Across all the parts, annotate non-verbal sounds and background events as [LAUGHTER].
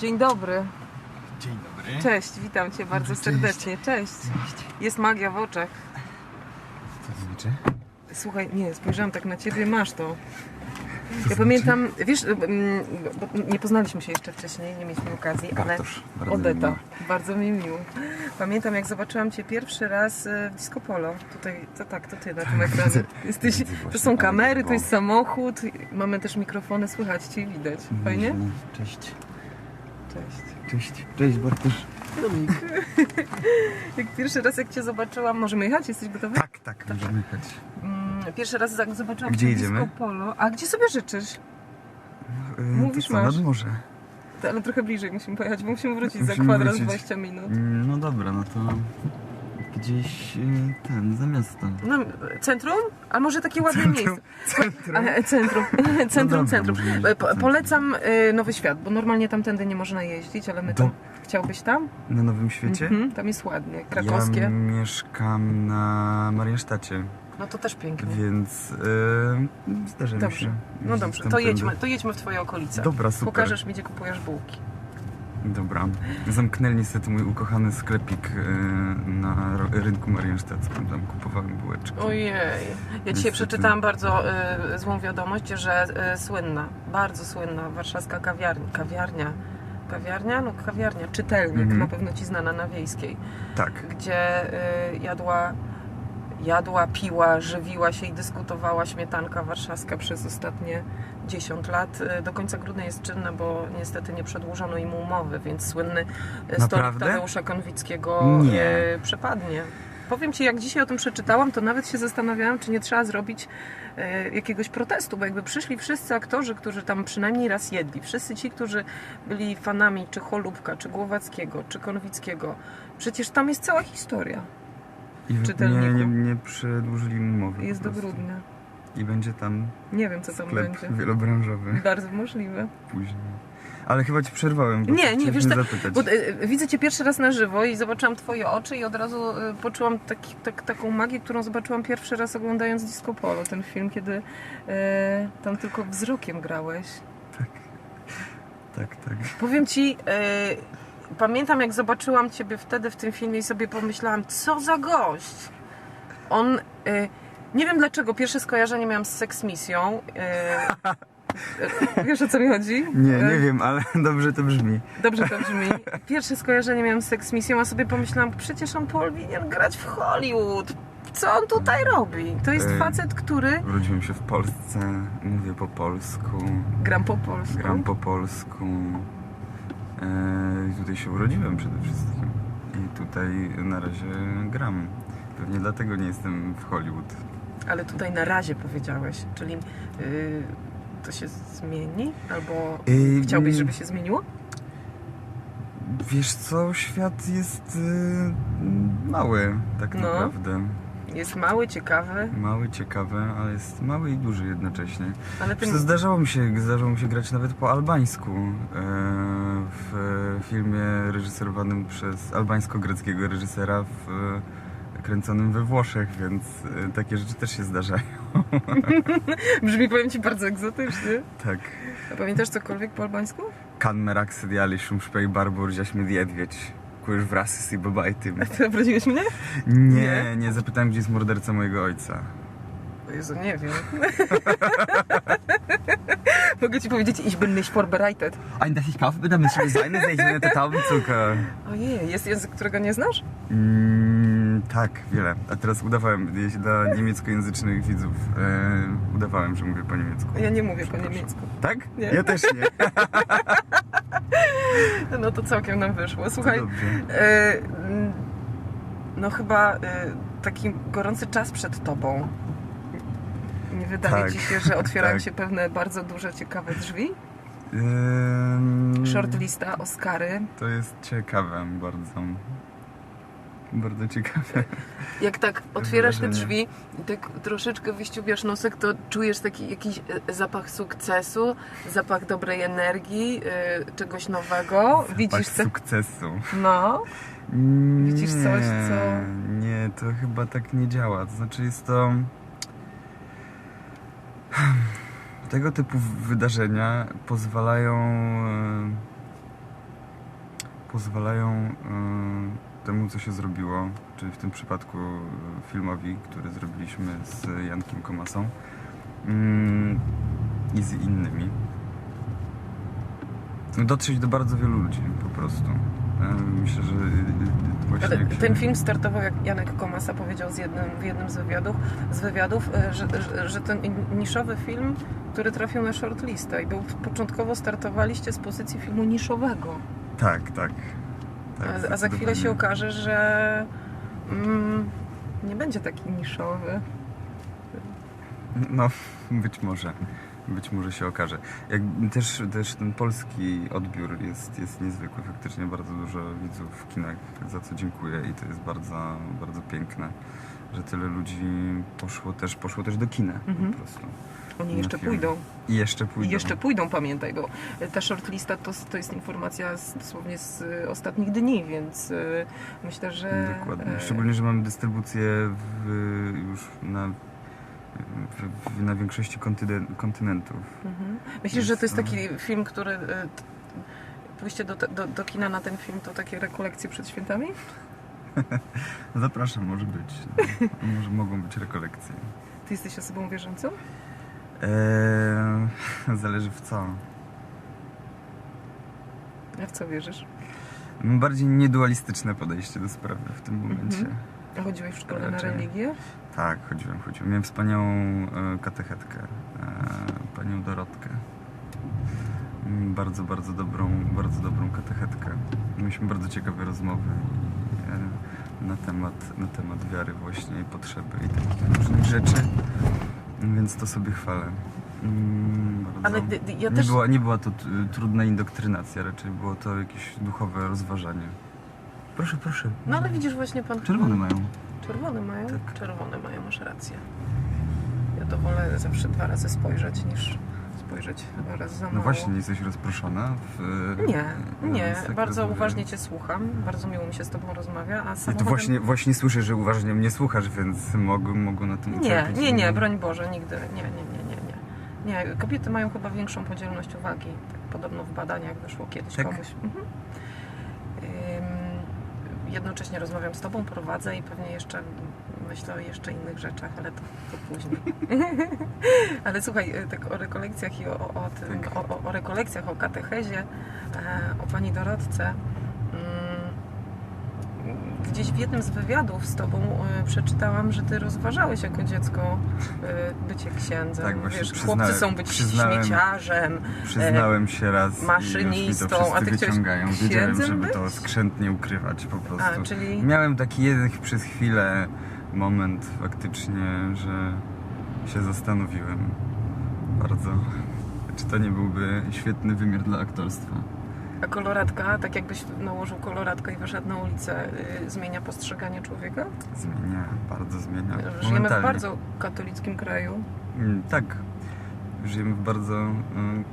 Dzień dobry. Dzień dobry. Cześć, witam cię bardzo Cześć. serdecznie. Cześć. Jest magia w oczach. Co to znaczy? Słuchaj, nie, spojrzałam tak na ciebie, masz to. Ja znaczy? pamiętam, wiesz, nie poznaliśmy się jeszcze wcześniej, nie mieliśmy okazji, ale Bartosz, bardzo mi Odeta, miło. bardzo mi miło. Pamiętam, jak zobaczyłam cię pierwszy raz e, w Disco Polo. Tutaj, to tak, to ty na tym ekranie. widzę. Jesteś, to są kamery, to to jest samochód, mamy też mikrofony, słychać cię i widać. Fajnie? No, Cześć. Cześć. Cześć. Cześć Bartosz. [LAUGHS] Jak pierwszy raz, jak cię zobaczyłam, możemy jechać? Jesteś gotowy? Tak, tak, możemy jechać. Mm, Pierwszy raz jak zobaczyłam Gdzie cię w jedziemy? Disco Polo. A gdzie sobie życzysz? Yy, Mówisz, to co, masz. nad morze. To, ale trochę bliżej musimy pojechać, bo musimy wrócić za Musimy kwadrat wrócić. 20 minut. Mm, No dobra, no to gdzieś yy, ten, za miasto. No, centrum? A może takie ładne Centrum. miejsce? Centrum. Centrum, centrum, dobra, centrum. E, Po, centrum. polecam e, Nowy Świat, bo normalnie tamtędy nie można jeździć, ale my tam... Do- Chciałbyś tam? Na Nowym Świecie? Mhm, tam jest ładnie, krakowskie. Ja mieszkam na Mariensztacie, No to też pięknie. więc yy, zdarza mi Dobrze. się. No jeździć dobrze, to tamtędy. jedźmy, to jedźmy w twoje okolice. Dobra, super. Pokażesz mi, gdzie kupujesz bułki. Dobra. Zamknęli niestety mój ukochany sklepik yy, na rynku mariensztackim. Tam kupowałem bułeczki. Ojej. Ja dzisiaj Niestety. przeczytałam bardzo y, złą wiadomość, że y, słynna, bardzo słynna warszawska kawiarnia, kawiarnia, kawiarnia, no kawiarnia, czytelnik, Mhm. na pewno ci znana na Wiejskiej, Tak. gdzie y, jadła, jadła, piła, żywiła się i dyskutowała śmietanka warszawska przez ostatnie 10 lat. Y, Do końca grudnia jest czynna, bo niestety nie przedłużono im umowy, więc słynny y, stolik? Tadeusza Konwickiego Nie. y, przepadnie. Powiem Ci, jak dzisiaj o tym przeczytałam, to nawet się zastanawiałam, czy nie trzeba zrobić jakiegoś protestu, bo jakby przyszli wszyscy aktorzy, którzy tam przynajmniej raz jedli, wszyscy ci, którzy byli fanami czy Cholubka, czy Głowackiego, czy Konwickiego, przecież tam jest cała historia. I nie, czytelniku. nie, nie przedłużyli im umowy. Jest do grudnia. I będzie tam Nie wiem, co tam będzie. wielobranżowy Bardzo możliwe. później. Ale chyba ci przerwałem, bo Nie, nie, wiesz, tak- zapytać. Bo e, widzę Cię pierwszy raz na żywo i zobaczyłam Twoje oczy i od razu e, poczułam taki, tak, taką magię, którą zobaczyłam pierwszy raz oglądając Disco Polo, ten film, kiedy e, tam tylko wzrokiem grałeś. Tak, tak. Powiem Ci, e, pamiętam jak zobaczyłam Ciebie wtedy w tym filmie i sobie pomyślałam, co za gość. On, e, nie wiem dlaczego, pierwsze skojarzenie miałam z Sex Misją. E, e, wiesz o co mi chodzi? Nie, nie wiem, ale [LAUGHS] dobrze to brzmi. Dobrze to brzmi. Pierwsze skojarzenie miałam z Sex Misją, a sobie pomyślałam, przecież on powinien grać w Hollywood. Co on tutaj robi? To jest Ej. facet, który... Urodziłem się w Polsce, mówię po polsku, Gram po polsku. gram po polsku. E, I tutaj się urodziłem przede wszystkim. I tutaj na razie gram. Pewnie dlatego nie jestem w Hollywood. Ale tutaj na razie powiedziałeś, czyli yy, to się zmieni? Albo Yy, chciałbyś, żeby się zmieniło? Wiesz co, świat jest y, mały, tak No. naprawdę. Jest mały, ciekawy, Mały, ciekawy, ale jest mały i duży jednocześnie. ale zdarzało mi się, zdarzało mi się grać nawet po albańsku e, w filmie reżyserowanym przez albańsko-greckiego reżysera w, e, kręconym we Włoszech, więc e, takie rzeczy też się zdarzają. [LAUGHS] brzmi, powiem Ci, bardzo egzotycznie. Tak. A pamiętasz cokolwiek po albańsku? Kan merak sydiali szumszpej barbur ziaśmy Kujesz wrasy z babajtym. Ty [LAUGHS] obraziłeś mnie? Nie, Nie? nie, zapytałem, gdzie jest morderca mojego ojca. O Jezu, nie wiem. [LAUGHS] Mogę Ci powiedzieć, ich bin nicht vorbereitet. Ein, dass ich kaufe, bitte müssen seine sechzehn Taubenzucker. Ojej, jest język, którego nie znasz? Mm, tak, wiele. A teraz udawałem jeśli dla niemieckojęzycznych widzów. E, udawałem, że mówię po niemiecku. Ja nie mówię po niemiecku. Tak? Nie. Ja też nie. [LAUGHS] No to całkiem nam wyszło. Słuchaj, e, no chyba e, taki gorący czas przed Tobą. Nie wydaje Tak, Ci się, że [LAUGHS] otwierają tak. się pewne bardzo duże, ciekawe drzwi? Shortlista, Oscary. To jest ciekawe bardzo. Bardzo ciekawe. Jak tak otwierasz te drzwi i tak troszeczkę wyściubiasz nosek, to czujesz taki jakiś e, zapach sukcesu, zapach dobrej energii, e, czegoś nowego. Widzisz Zapach co? sukcesu. No. Widzisz Nie, coś, co- Nie, to chyba tak nie działa. To znaczy jest to... Tego typu wydarzenia pozwalają e, pozwalają e, temu, co się zrobiło, czyli w tym przypadku e, filmowi, który zrobiliśmy z Jankiem Komasą mm, i z innymi, dotrzeć do bardzo wielu ludzi po prostu. E, Myślę, że e, właśnie jak się- ten film startował, jak Janek Komasa powiedział z jednym, w jednym z wywiadów, z wywiadów że, że, że ten niszowy film, który trafił na shortlistę i był początkowo startowaliście z pozycji filmu niszowego. Tak, tak. Tak a, a za chwilę się okaże, że mm, nie będzie taki niszowy. No, być może. Być może się okaże. Jak, też, też ten polski odbiór jest, jest niezwykły. Faktycznie bardzo dużo widzów w kinach, za co dziękuję i to jest bardzo, bardzo piękne, że tyle ludzi poszło też, poszło też do kina Mhm. po prostu. Oni jeszcze pójdą. I jeszcze pójdą. I jeszcze pójdą, pamiętaj, bo ta shortlista to, to jest informacja z, dosłownie z y, ostatnich dni, więc y, myślę, że... Dokładnie. e, Szczególnie, że mamy dystrybucję w, już na, w, na większości kontynen- kontynentów. Mhm. Myślisz, że to jest taki film, który... y, Pójście do, do, do kina na ten film to takie rekolekcje przed świętami? [LAUGHS] Zapraszam, może być. No, [LAUGHS] może mogą być rekolekcje. Ty jesteś osobą wierzącą? Eee, [LAUGHS] zależy w co. A w co wierzysz? Mam bardziej niedualistyczne podejście do sprawy w tym momencie. Mhm. A chodziłeś w szkole na Raczej. religię? Tak, chodziłem, chodziłem. Miałem wspaniałą e, katechetkę, e, panią Dorotkę. Bardzo, bardzo dobrą, bardzo dobrą katechetkę. Mieliśmy bardzo ciekawe rozmowy e, na, temat, na temat wiary właśnie i potrzeby i takich różnych rzeczy. Więc to sobie chwalę. Mm. Ale d- d- ja nie, też... była, nie była to t- trudna indoktrynacja, raczej było to jakieś duchowe rozważanie. Proszę, proszę. No ale widzisz właśnie pan... Czerwone mają. Czerwone mają? Tak. Czerwone mają, masz rację. Ja to wolę zawsze dwa razy spojrzeć niż spojrzeć raz za mało. No właśnie, nie jesteś rozproszona? W, Nie, na nie. Bardzo uważnie Cię słucham. Bardzo miło mi się z Tobą rozmawia, a samochodem... to właśnie, właśnie słyszę, że uważnie mnie słuchasz, więc mogę, mogę na tym Nie, ucierpieć. nie, nie, broń Boże, nigdy. Nie, nie, nie, nie, nie. Nie, kobiety mają chyba większą podzielność uwagi. Tak podobno w badaniach wyszło kiedyś Tak? komuś. Mhm. Jednocześnie rozmawiam z Tobą, prowadzę i pewnie jeszcze myślę o jeszcze innych rzeczach, ale to, to później. [LAUGHS] ale słuchaj, y, tak o rekolekcjach i o, o, o, tym, Tak. o, o, o rekolekcjach, o katechezie, e, o Pani Dorotce. Mm, Gdzieś w jednym z wywiadów z Tobą e, przeczytałam, że Ty rozważałeś jako dziecko e, bycie księdzem. Tak, właśnie Wiesz, chłopcy są być przyznałem- śmieciarzem. Przyznałem się raz e, maszynistą, i to a ty wyciągają. Wiedziałem, żeby to być? skrzętnie ukrywać po prostu. A, czyli Miałem taki jeden przez chwilę moment faktycznie, że się zastanowiłem bardzo, czy to nie byłby świetny wymiar dla aktorstwa. a koloratka, tak jakbyś nałożył koloratkę i wyszedł na ulicę, y, zmienia postrzeganie człowieka? Zmienia, bardzo zmienia. Żyjemy w bardzo katolickim kraju. Mm, Tak. Żyjemy w bardzo mm,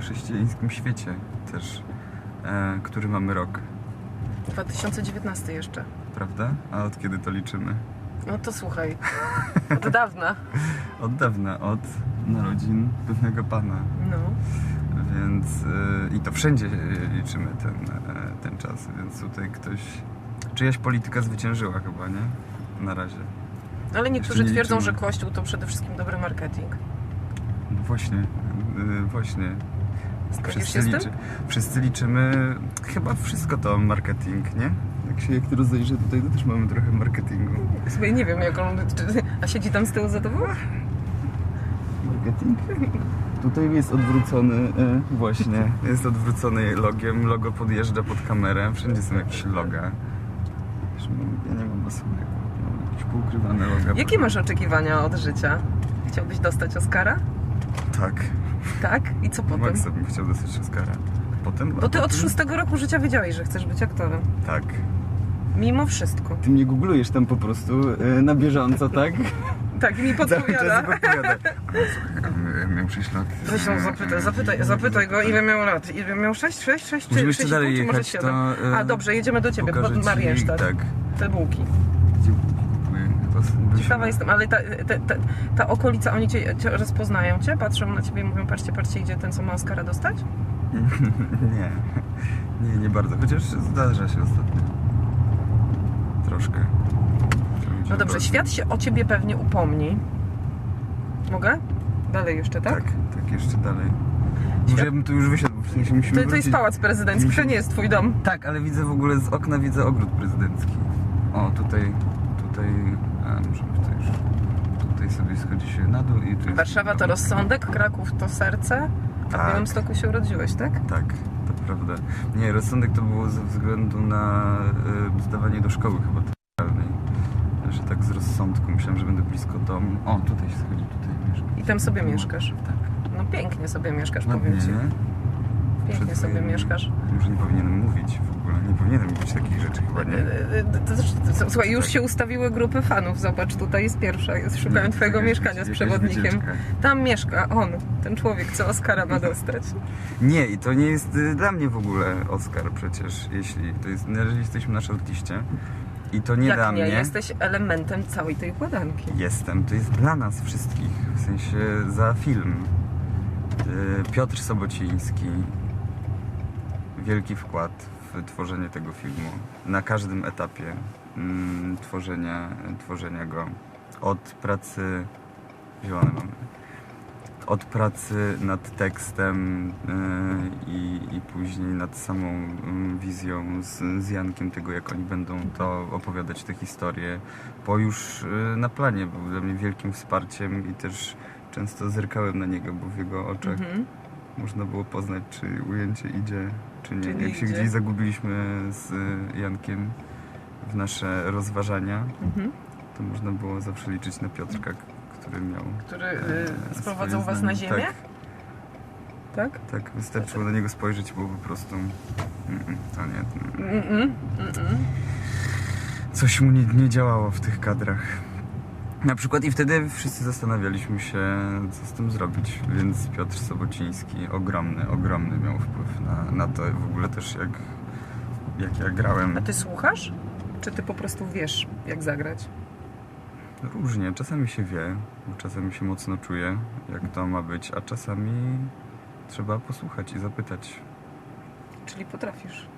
chrześcijańskim świecie też, e, który mamy rok, 2019 jeszcze. Prawda? A od kiedy to liczymy? No to słuchaj, od dawna. [LAUGHS] Od dawna, od narodzin pewnego pana. No. Więc e, i to wszędzie e, liczymy ten, e, ten czas, więc tutaj ktoś. Czyjaś polityka zwyciężyła chyba, nie? Na razie. Ale niektórzy nie twierdzą, liczymy. że Kościół to przede wszystkim dobry marketing. No właśnie, e, właśnie. Zgodzisz z tym? wszyscy liczymy, chyba wszystko to marketing, nie? Jak się jak rozejrzę tutaj, to też mamy trochę marketingu. Sobie nie wiem, jak on... A siedzi tam z tyłu za tobą? Marketing? Tutaj jest odwrócony, e, właśnie, jest odwrócony logiem, logo podjeżdża pod kamerę, wszędzie są jakieś loga. Mam- Ja nie mam osobnego, mam jakieś poukrywane loga. Jakie masz oczekiwania od życia? Chciałbyś dostać Oscara? Tak, Tak? I co potem? Maxa bym chciał dostać Oscara. Potem? Bo ty a od potem- szóstego roku życia wiedziałeś, że chcesz być aktorem. Tak. Mimo wszystko. Ty mnie googlujesz tam po prostu e, na bieżąco, tak? Tak, i mi [LAUGHS] podpowiada. miał 6 lat. Ją zapytaj, zapytaj, zapytaj go, ile miał lat. Ile miał 6, 6, 6 czy Musimy jeszcze 6,5, dalej może jechać, 7? to, e, A dobrze, jedziemy do ciebie, pod Mariensztad. Tak. Te bułki. Ciekawa jestem, ale ta, ta, ta, ta okolica, oni cię, cię rozpoznają cię, patrzą na ciebie i mówią, patrzcie, patrzcie, idzie ten, co ma Oscara dostać? [LAUGHS] Nie, nie, nie bardzo. Chociaż zdarza się ostatnio. Troszkę. No dobrze, świat się o ciebie pewnie upomni. Mogę? Dalej jeszcze, tak? Tak, tak, jeszcze dalej. Może Świat- ja bym tu już wysiadł, bo musimy To, to jest pałac prezydencki, to Musimy- nie jest twój dom. Tak, ale widzę w ogóle z okna widzę ogród prezydencki. O, tutaj, tutaj, a możemy tutaj już, tutaj sobie schodzi się na dół i tu jest... Warszawa to rozsądek, Kraków to serce, a w Tak. Białymstoku się urodziłeś, tak? Tak, to prawda. Nie, rozsądek to było ze względu na y, zdawanie do szkoły chyba teatralnej. Że tak z rozsądku myślałem, że będę blisko domu. O, tutaj się schodzi, tutaj mieszkam. I tam sobie mieszkasz. Tak. No pięknie sobie mieszkasz, Ładnie, powiem ci. nie? Pięknie Przed sobie mieszkasz. Może nie powinienem mówić w ogóle. Nie powinienem mówić takich rzeczy chyba, nie? E, e, też- to- Słuchaj, już się ustawiły grupy fanów. Zobacz, tutaj jest pierwsza. Jest, szukają Nie, twojego jakaś- mieszkania z przewodnikiem. wycieczka. Tam mieszka on, ten człowiek, co Oscara ma dostać. Nie, i to nie jest y, dla mnie w ogóle Oscar przecież, jeśli to jest, na razie jesteśmy na shortliście i to nie dla Jak nie, mnie. jesteś elementem całej tej układanki. Jestem, to jest dla nas wszystkich, w sensie za film. Y, Piotr Sobociński, wielki wkład w tworzenie tego filmu, na każdym etapie mm, tworzenia, tworzenia go. Od pracy, zielone mamy, od pracy nad tekstem y, i, i później nad samą mm, wizją z, z Jankiem tego, jak oni będą to opowiadać te historie, po już y, na planie był dla mnie wielkim wsparciem i też często zerkałem na niego, bo w jego oczach Mhm. Można było poznać, czy ujęcie idzie, czy nie. Czy nie jak się idzie. gdzieś zagubiliśmy z y, Jankiem w nasze rozważania, Mhm. to można było zawsze liczyć na Piotrka, który miał Który e, y, sprowadzał swoje was na zdanie. ziemię? Tak, Tak? tak, wystarczyło na niego spojrzeć i było po prostu... Mm, to nie, mm. Mm-mm, mm-mm. Coś mu nie, nie działało w tych kadrach. Na przykład i wtedy wszyscy zastanawialiśmy się, co z tym zrobić, więc Piotr Sobociński ogromny, ogromny miał wpływ na, na to w ogóle też jak, jak ja grałem. A ty słuchasz? Czy ty po prostu wiesz, jak zagrać? Różnie, czasami się wie, czasami się mocno czuje, jak to ma być, a czasami trzeba posłuchać i zapytać. Czyli potrafisz.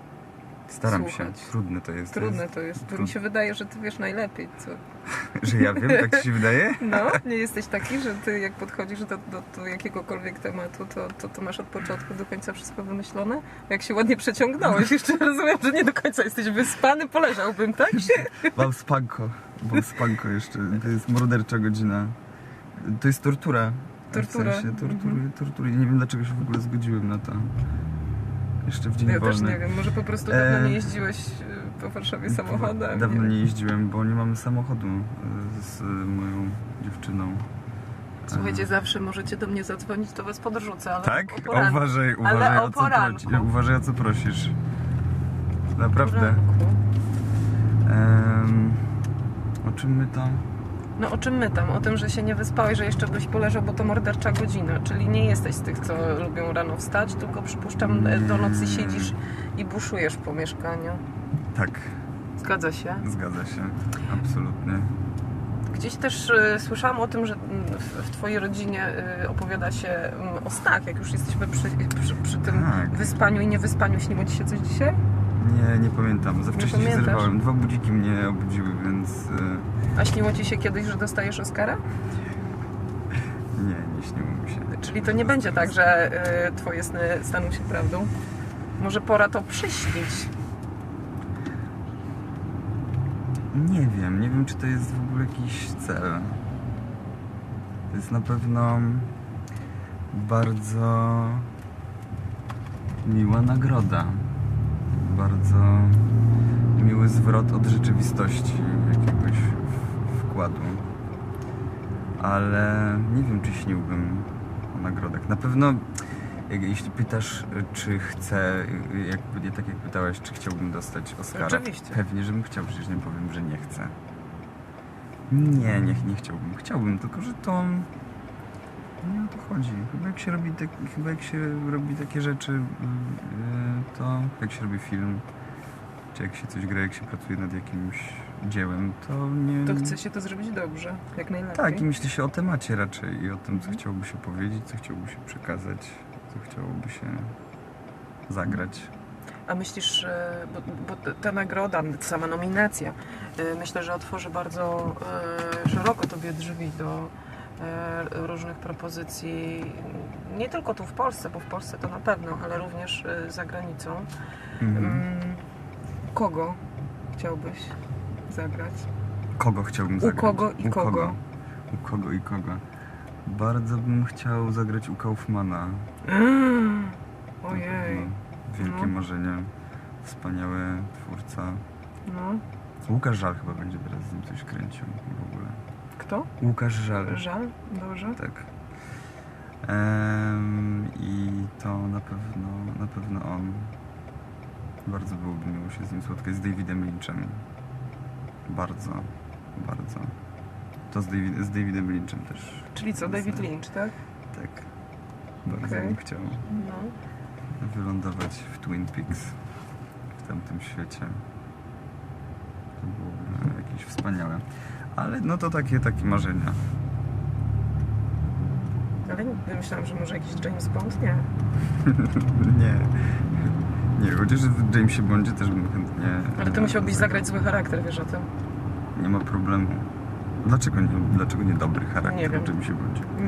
Staram Słuchać. się, trudne to jest. Trudne to jest. To mi się wydaje, że ty wiesz najlepiej, co? [LAUGHS] Że ja wiem, tak ci się wydaje? [LAUGHS] No, nie jesteś taki, że ty jak podchodzisz do, do, do jakiegokolwiek tematu, to, to, to masz od początku do końca wszystko wymyślone? Jak się ładnie przeciągnąłeś, jeszcze rozumiem, że nie do końca jesteś wyspany, poleżałbym, tak? [LAUGHS] Mam spanko, mam spanko jeszcze. To jest mordercza godzina. To jest tortura. Tortura. W sensie tortury, Mhm. tortury. Nie wiem dlaczego się w ogóle zgodziłem na to. Jeszcze w dzień Ja też wolny. nie wiem, może po prostu dawno E, nie jeździłeś y, po Warszawie samochodem. Dawno nie jeździłem, bo nie mamy samochodu y, z moją dziewczyną. Słuchajcie, zawsze możecie do mnie zadzwonić, to was podrzucę, ale Tak? o uważaj, uważaj o o co prosisz. Uważaj o co prosisz. Naprawdę. O czym my tam? No o czym my tam? O tym, że się nie wyspałeś, że jeszcze byś poleżał, bo to mordercza godzina. Czyli nie jesteś z tych, co lubią rano wstać, tylko przypuszczam e, do nocy siedzisz i buszujesz po mieszkaniu. Tak, Zgadza się. zgadza się. Absolutnie. Gdzieś też e, słyszałam o tym, że mm, w, w twojej rodzinie e, opowiada się mm, o snach, jak już jesteśmy przy, przy, przy tym Tak. wyspaniu i niewyspaniu. Śniło ci się coś dzisiaj? Nie, nie pamiętam. Za wcześnie się zerwałem. Dwa budziki mnie obudziły, więc y, A śniło ci się kiedyś, że dostajesz Oscara? nie, nie śniło mi się. Czyli to nie będzie tak, że e, twoje sny staną się prawdą? Może pora to przyśnić. Nie wiem, nie wiem czy to jest w ogóle jakiś cel. To jest na pewno bardzo miła nagroda. Bardzo miły zwrot od rzeczywistości, Ale nie wiem, czy śniłbym o nagrodach. Na pewno, jak, jeśli pytasz, y, czy chcę, y, jak, tak jak pytałeś, czy chciałbym dostać Oscara, Oczywiście. pewnie, żebym chciał, przecież nie powiem, że nie chcę. Nie, nie, nie chciałbym. Chciałbym, tylko że to nie o to chodzi. Chyba jak się robi, tak, chyba jak się robi takie rzeczy, yy, to jak się robi film, czy jak się coś gra, jak się pracuje nad jakimś dziełem, to nie... To chce się to zrobić dobrze, jak najlepiej. Tak, i myśli się o temacie raczej i o tym, co chciałoby się powiedzieć, co chciałoby się przekazać, co chciałoby się zagrać. A myślisz, bo, bo ta nagroda, sama nominacja, e, myślę, że otworzy bardzo e, szeroko Tobie drzwi do e, różnych propozycji, nie tylko tu w Polsce, bo w Polsce to na pewno, ale również za granicą. Mhm. Mm, Kogo chciałbyś zagrać? Kogo chciałbym U zagrać? kogo i kogo? U kogo i kogo? Bardzo bym chciał zagrać u Kaufmana. [GASPS] Ojej, No, wielkie No. marzenie. Wspaniały twórca. no. Łukasz Żal chyba będzie teraz z nim coś kręcił w ogóle. Kto? Łukasz Żal. Żal? Dobrze. Tak. I to na pewno, na pewno on. Bardzo byłoby miło się z nim spotkać, z Davidem Lynchem. Bardzo, bardzo. To z, David, z Davidem Lynchem też. Czyli co, David Lynch, tak? Tak. Bardzo Okej. bym chciał No. wylądować w Twin Peaks, w tamtym świecie. To byłoby jakieś wspaniałe. Ale no to takie, takie marzenia. Ale myślałam, że może jakiś James Bond? Nie. [LAUGHS] Nie. Nie, chociaż w Jamesie Bondzie też bym chętnie... Ale ty musiałbyś zagrać zły charakter, wiesz o tym. Nie ma problemu. Dlaczego nie, dlaczego nie dobry charakter Nie wiem. Bondzie?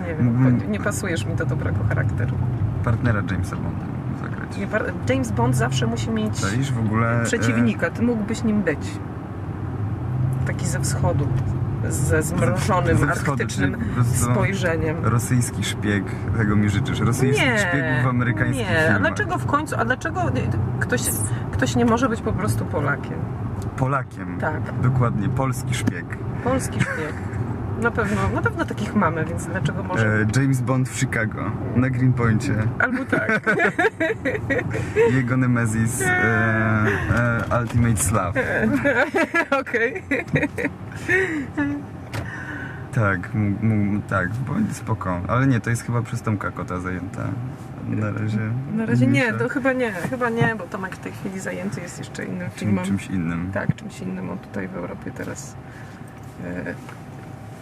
Nie wiem, Mógłbym- nie pasujesz mi do dobrego charakteru. Partnera Jamesa Bonda zagrać. Nie, par- James Bond zawsze musi mieć Czaisz w ogóle... e, przeciwnika, ty mógłbyś nim być. Taki ze wschodu, ze zmrożonym, ze wschodu, arktycznym spojrzeniem. Rosyjski szpieg, tego mi życzysz. Rosyjski szpieg w amerykańskich nie. A filmach. dlaczego w końcu, a dlaczego ktoś, ktoś nie może być po prostu Polakiem? Polakiem. Tak. Dokładnie, polski szpieg. Polski szpieg. Na pewno, na pewno takich mamy, więc dlaczego może... E, James Bond w Chicago, na Greenpointie. Albo tak. [LAUGHS] Jego Nemesis e, e, Ultimate Slav. [LAUGHS] Okej. Tak, mógł, mógł, tak, bądź spoko. Ale nie, to jest chyba przez Tomka Kota zajęta. Na razie. Na razie nie, to chyba nie, chyba nie, bo Tomek w tej chwili zajęty jest jeszcze innym czym, czymś innym. Tak, czymś innym. On tutaj w Europie teraz e,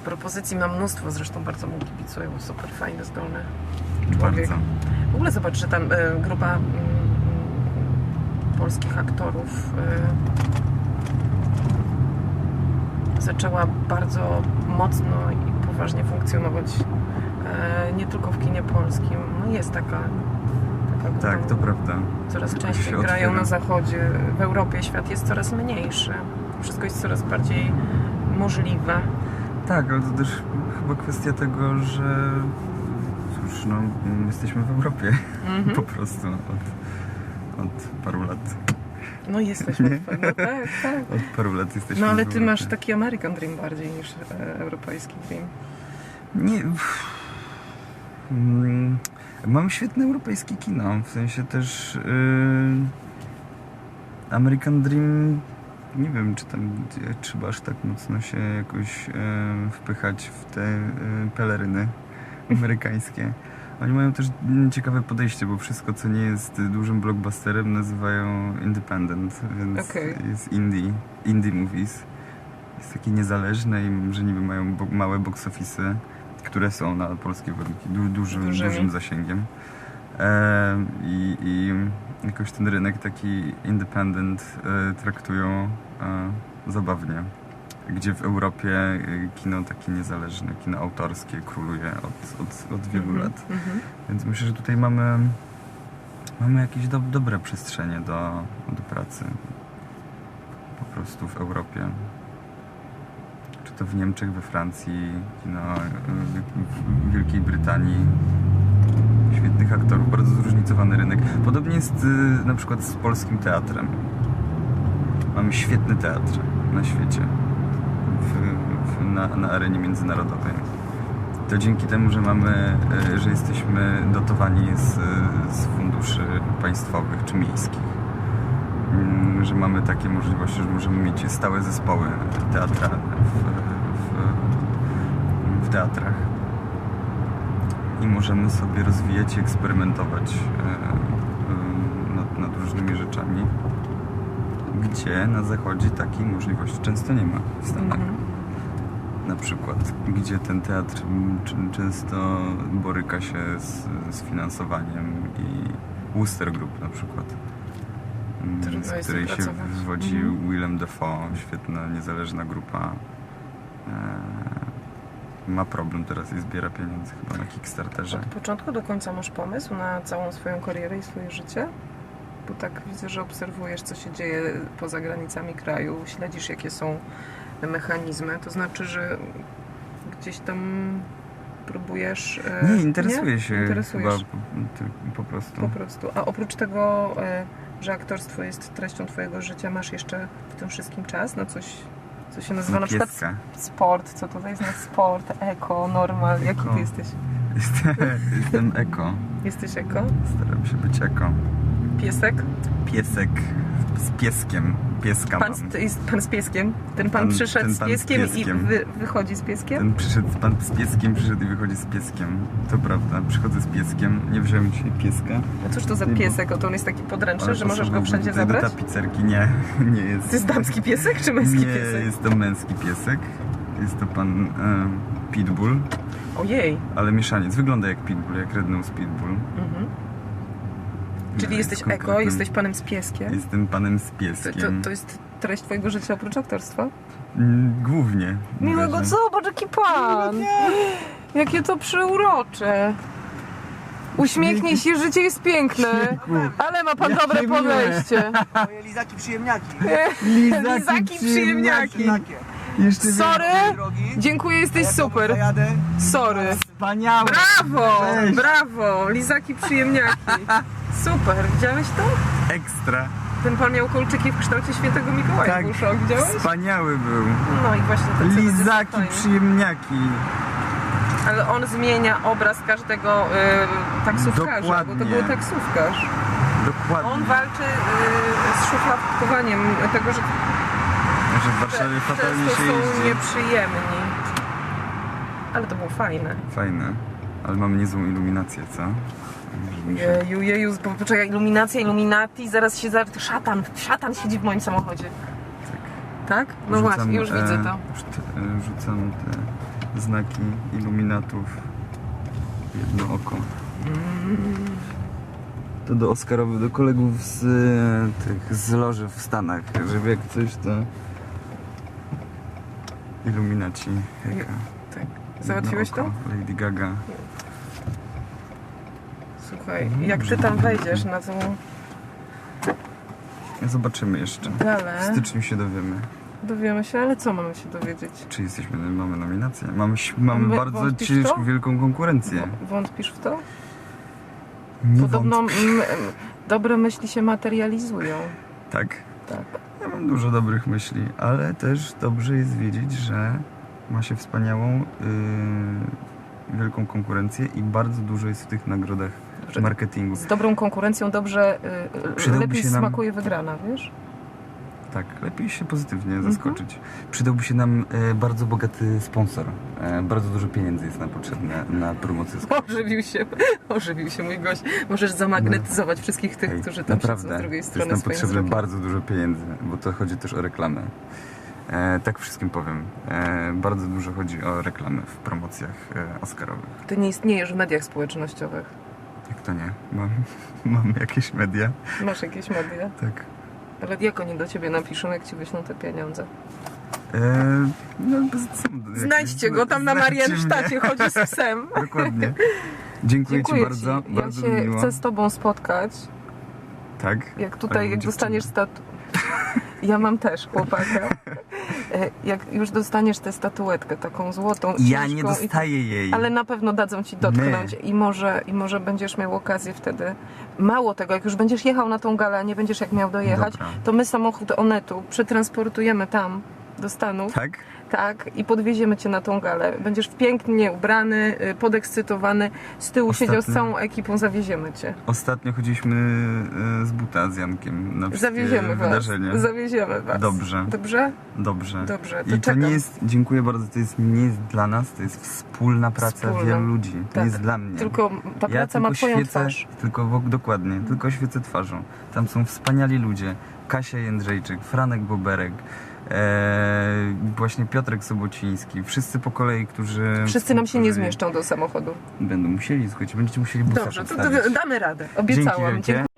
propozycji ma mnóstwo, zresztą bardzo mu kibicuję, bo super fajny, zdolny człowiek. Bardzo. W ogóle zobacz, że tam e, grupa mm, mm, polskich aktorów e, zaczęła bardzo mocno i poważnie funkcjonować nie tylko w kinie polskim. No jest taka, taka. Tak, to prawda. Coraz częściej grają na zachodzie. W Europie świat jest coraz mniejszy. Wszystko jest coraz bardziej możliwe. Tak, ale to też chyba kwestia tego, że cóż, no, jesteśmy w Europie Mhm. [LAUGHS] po prostu od, od paru lat. No jesteśmy. Nie? w- No [LAUGHS] tak, tak. Od paru lat jesteśmy No ale ty masz taki American Dream bardziej niż e, europejski Dream. Nie. pff. Mm, Mam świetne europejskie kino. W sensie też. Yy, American Dream. Nie wiem, czy tam trzeba aż tak mocno się jakoś yy, wpychać w te yy, peleryny [LAUGHS] amerykańskie. Oni mają też ciekawe podejście, bo wszystko, co nie jest dużym blockbusterem, nazywają independent, więc Okej. jest indie, indie movies. Jest takie niezależne i że niby mają bo- małe box office'y, które są na polskie warunki du, dużym, Dużymi. dużym zasięgiem. E, i, I jakoś ten rynek taki independent e, traktują e, zabawnie. Gdzie w Europie e, kino takie niezależne, kino autorskie króluje od, od, od wielu Mhm, lat. mhm. Więc myślę, że tutaj mamy, mamy jakieś do, dobre przestrzenie do, do pracy. Po prostu w Europie. To w Niemczech, we Francji, no, w, Wielkiej Brytanii. Świetnych aktorów, bardzo zróżnicowany rynek. Podobnie jest y, na przykład z polskim teatrem. Mamy świetny teatr na świecie. W, w, na, na arenie międzynarodowej to dzięki temu, że mamy, e, że jesteśmy dotowani z, z funduszy państwowych czy miejskich. Że mamy takie możliwości, że możemy mieć stałe zespoły teatralne w, w, w teatrach. I możemy sobie rozwijać i eksperymentować e, e, nad, nad różnymi rzeczami, gdzie na zachodzie takiej możliwości często nie ma w Stanach Mhm. na przykład, gdzie ten teatr często boryka się z, z finansowaniem i Wooster Group na przykład. Mm, Trudno Z której się pracować. wywodzi Mhm. Willem Dafoe, świetna, niezależna grupa. E, ma problem teraz i zbiera pieniądze chyba na Kickstarterze. Od początku do końca masz pomysł na całą swoją karierę i swoje życie? Bo tak widzę, że obserwujesz, co się dzieje poza granicami kraju, śledzisz, jakie są mechanizmy. To znaczy, że gdzieś tam próbujesz. e, Nie, interesuję się Interesujesz. chyba po, prostu. Po prostu. A oprócz tego, e, że aktorstwo jest treścią Twojego życia, masz jeszcze w tym wszystkim czas na coś, co się nazywa na przykład Pieska. sport. Co to jest na sport, eko, normal? Jaki Eko. Ty jesteś? [LAUGHS] Jestem, jestem eko. Jesteś eko? Staram się być eko. Piesek? Piesek z pieskiem. Pieska Pan, z- jest pan z pieskiem? Ten pan Ten- przyszedł ten z pan z pieskiem, pieskiem. i wy, wychodzi z pieskiem? Ten przyszedł, pan z pieskiem przyszedł i wychodzi z pieskiem. To prawda, przychodzę z pieskiem. Nie wziąłem dzisiaj pieska. A cóż to za Nie, piesek? O, to on jest taki podręczny, że możesz go wszędzie zabrać? Do tapicerki. Nie, [LAUGHS] nie jest. To jest damski piesek czy męski Nie, piesek? jest to męski piesek. Jest to pan e, Pitbull, Ojej. ale mieszaniec. Wygląda jak Pitbull, jak Red Nose Pitbull. Mhm. Czyli jesteś jest eko, jesteś panem z pieskiem? Jestem panem z To, pieskiem. to, to jest treść twojego życia oprócz aktorstwa? Mm, Głównie. Miłego, Że- zobacz jaki pan! Jakie to przeurocze! Uśmiechnij się, życie jest piękne, ale ma pan dobre podejście. Moje lizaki przyjemniaki. [LAUGHS] Lizaki przyjemniaki. Takie. Jeszcze Sorry, Drogi. dziękuję, jesteś super. Sorry. Wspaniałe! Brawo, Cześć. brawo, lizaki przyjemniaki. [LAUGHS] Super, widziałeś to? Ekstra! Ten pan miał kolczyki w kształcie świętego Mikołaja Tak, w uszach, widziałeś? wspaniały był. No i właśnie to co Lizaki, przyjemniaki. Ale on zmienia obraz każdego y, taksówkarza, bo to Dokładnie. był taksówkarz. Dokładnie. On walczy y, z szufladkowaniem tego, że Że w Warszawie fatalnie się są jeździ. nieprzyjemni. Ale to było fajne. Fajne. Ale mamy niezłą iluminację, co? Jeju, jeju, poczekaj, iluminacja, iluminati, zaraz się za... Szatan, szatan siedzi w moim samochodzie. Tak? No Rzucam, właśnie, już e, widzę to. e, Rzucam te znaki iluminatów w jedno oko. To do Oscarowych, do kolegów z e, tych z loży w Stanach, żeby jak coś to iluminaci. Jaka? Tak. Załatwiłeś to? Lady Gaga. Słuchaj, jak ty tam wejdziesz na tą Zobaczymy jeszcze. W galę, styczniu się dowiemy, dowiemy się, ale co mamy się dowiedzieć? czy jesteśmy, mamy nominację. Mamy, mamy Wy- bardzo w ciężką, wielką konkurencję. Wątpisz w to? Nie Podobno mm, dobre myśli się materializują. Tak. Tak. Ja mam dużo dobrych myśli, ale też dobrze jest wiedzieć, że ma się wspaniałą, yy, wielką konkurencję i bardzo dużo jest w tych nagrodach marketingu. Z dobrą konkurencją dobrze, y, y, Przydałby lepiej się nam- smakuje wygrana, wiesz? Tak, lepiej się pozytywnie Mhm. zaskoczyć. Przydałby się nam e, bardzo bogaty sponsor. E, bardzo dużo pieniędzy jest nam potrzebne na promocję. [LAUGHS] Ożywił się, ożywił się mój gość. Możesz zamagnetyzować wszystkich tych, Hej, którzy tam siedzą naprawdę, z drugiej jest strony nam swoim potrzebne wzrokiem. bardzo dużo pieniędzy, bo to chodzi też o reklamę. E, tak wszystkim powiem. E, bardzo dużo chodzi o reklamy w promocjach e, Oscarowych. Ty nie istniejesz w mediach społecznościowych. Jak to nie? Mam, [LAUGHS] mam jakieś media? Masz jakieś media? Tak. Ale jak oni do ciebie napiszą, jak ci wyślą te pieniądze? E, no, są Znajdźcie go tam na znajdźcie Mariensztacie, mnie. chodzi z psem. [LAUGHS] Dokładnie. Dziękuję, Dziękuję Ci bardzo. ci. bardzo ja się miło. chcę z tobą spotkać. Tak? Jak tutaj, jak dostaniesz statu... [LAUGHS] Ja mam też chłopaka. E, Jak już dostaniesz tę statuetkę taką złotą, Ja nie i- dostaję jej. Ale na pewno dadzą ci dotknąć i może, i może będziesz miał okazję wtedy. Mało tego, jak już będziesz jechał na tą galę, a nie będziesz jak miał dojechać, Dobra. to my samochód Onetu przetransportujemy tam do Stanów, Tak? Tak, i podwieziemy cię na tą galę. Będziesz pięknie ubrany, y, podekscytowany, z tyłu Ostatnio- siedział z całą ekipą, zawieziemy cię. Ostatnio chodziliśmy e, z buta z Jankiem na Zawieziemy was. wydarzenia. Zawieziemy was. Dobrze. Dobrze? Dobrze. Dobrze, to I to czekam. nie jest, dziękuję bardzo, to jest nie jest dla nas, to jest wspólna praca Wspólna. wielu ludzi. To Tak. nie jest dla mnie. Tylko ta ja praca ma tylko twoją świecę, twarz. Tylko, dokładnie, tylko świecę twarzą. Tam są wspaniali ludzie. Kasia Jędrzejczyk, Franek Boberek, e, właśnie Piotrek Sobociński, wszyscy po kolei, którzy... Wszyscy nam się nie zmieszczą do samochodu. Będą musieli, słuchajcie, będziecie musieli busa Dobrze, to, to damy radę. Obiecałam. Dzięki wielkie.